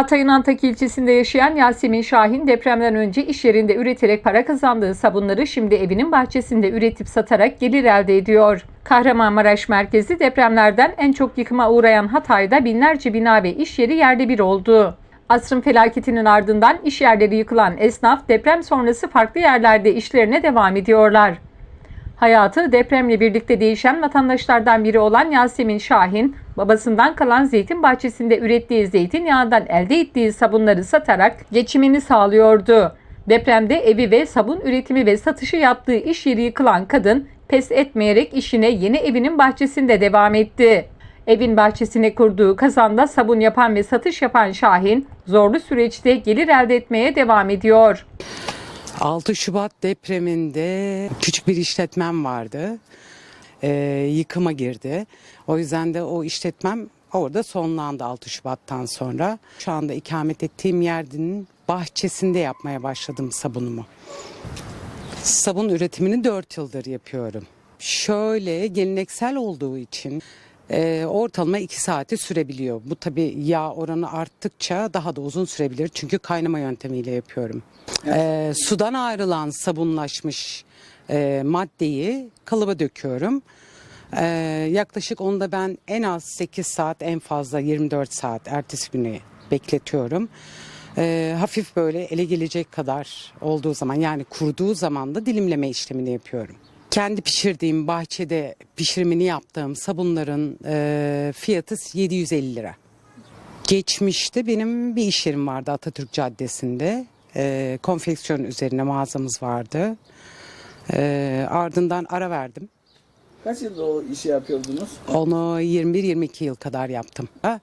Hatay'ın Antak ilçesinde yaşayan Yasemin Şahin depremden önce iş yerinde üreterek para kazandığı sabunları şimdi evinin bahçesinde üretip satarak gelir elde ediyor. Kahramanmaraş merkezi depremlerden en çok yıkıma uğrayan Hatay'da binlerce bina ve iş yeri yerde bir oldu. Asrın felaketinin ardından iş yerleri yıkılan esnaf deprem sonrası farklı yerlerde işlerine devam ediyorlar. Hayatı depremle birlikte değişen vatandaşlardan biri olan Yasemin Şahin, babasından kalan zeytin bahçesinde ürettiği zeytinyağından elde ettiği sabunları satarak geçimini sağlıyordu. Depremde evi ve sabun üretimi ve satışı yaptığı iş yeri yıkılan kadın pes etmeyerek işine yeni evinin bahçesinde devam etti. Evin bahçesine kurduğu kazanda sabun yapan ve satış yapan Şahin, zorlu süreçte gelir elde etmeye devam ediyor. 6 Şubat depreminde küçük bir işletmem vardı. Ee, yıkıma girdi. O yüzden de o işletmem orada sonlandı 6 Şubat'tan sonra. Şu anda ikamet ettiğim yerinin bahçesinde yapmaya başladım sabunumu. Sabun üretimini 4 yıldır yapıyorum. Şöyle geleneksel olduğu için e, ortalama 2 saati sürebiliyor. Bu tabii yağ oranı arttıkça daha da uzun sürebilir. Çünkü kaynama yöntemiyle yapıyorum. E, sudan ayrılan sabunlaşmış e, maddeyi kalıba döküyorum. E, yaklaşık onda ben en az 8 saat en fazla 24 saat ertesi günü bekletiyorum. E, hafif böyle ele gelecek kadar olduğu zaman yani kuruduğu zaman da dilimleme işlemini yapıyorum. Kendi pişirdiğim bahçede pişirimini yaptığım sabunların e, fiyatı 750 lira. Geçmişte benim bir iş yerim vardı Atatürk Caddesi'nde. E, konfeksiyon üzerine mağazamız vardı. E, ardından ara verdim. Kaç yılda o işi yapıyordunuz? Onu 21-22 yıl kadar yaptım. Ha,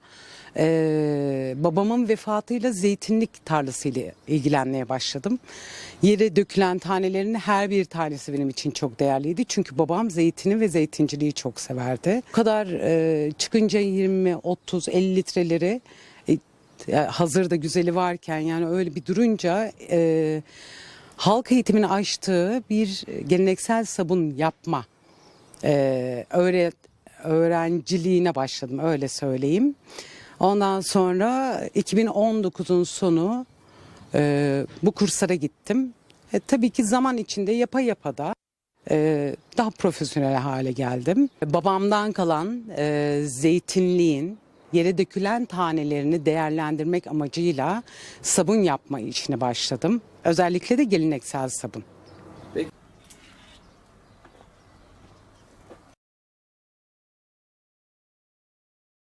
e, babamın vefatıyla zeytinlik tarlasıyla ilgilenmeye başladım. Yere dökülen tanelerin her bir tanesi benim için çok değerliydi. Çünkü babam zeytini ve zeytinciliği çok severdi. Bu kadar e, çıkınca 20, 30, 50 litreleri e, hazırda güzeli varken yani öyle bir durunca e, halk eğitimini açtığı bir geleneksel sabun yapma e, öğret öğrenciliğine başladım öyle söyleyeyim. Ondan sonra 2019'un sonu e, bu kurslara gittim. E, tabii ki zaman içinde yapa yapa da e, daha profesyonel hale geldim. Babamdan kalan e, zeytinliğin yere dökülen tanelerini değerlendirmek amacıyla sabun yapma işine başladım. Özellikle de geleneksel sabun.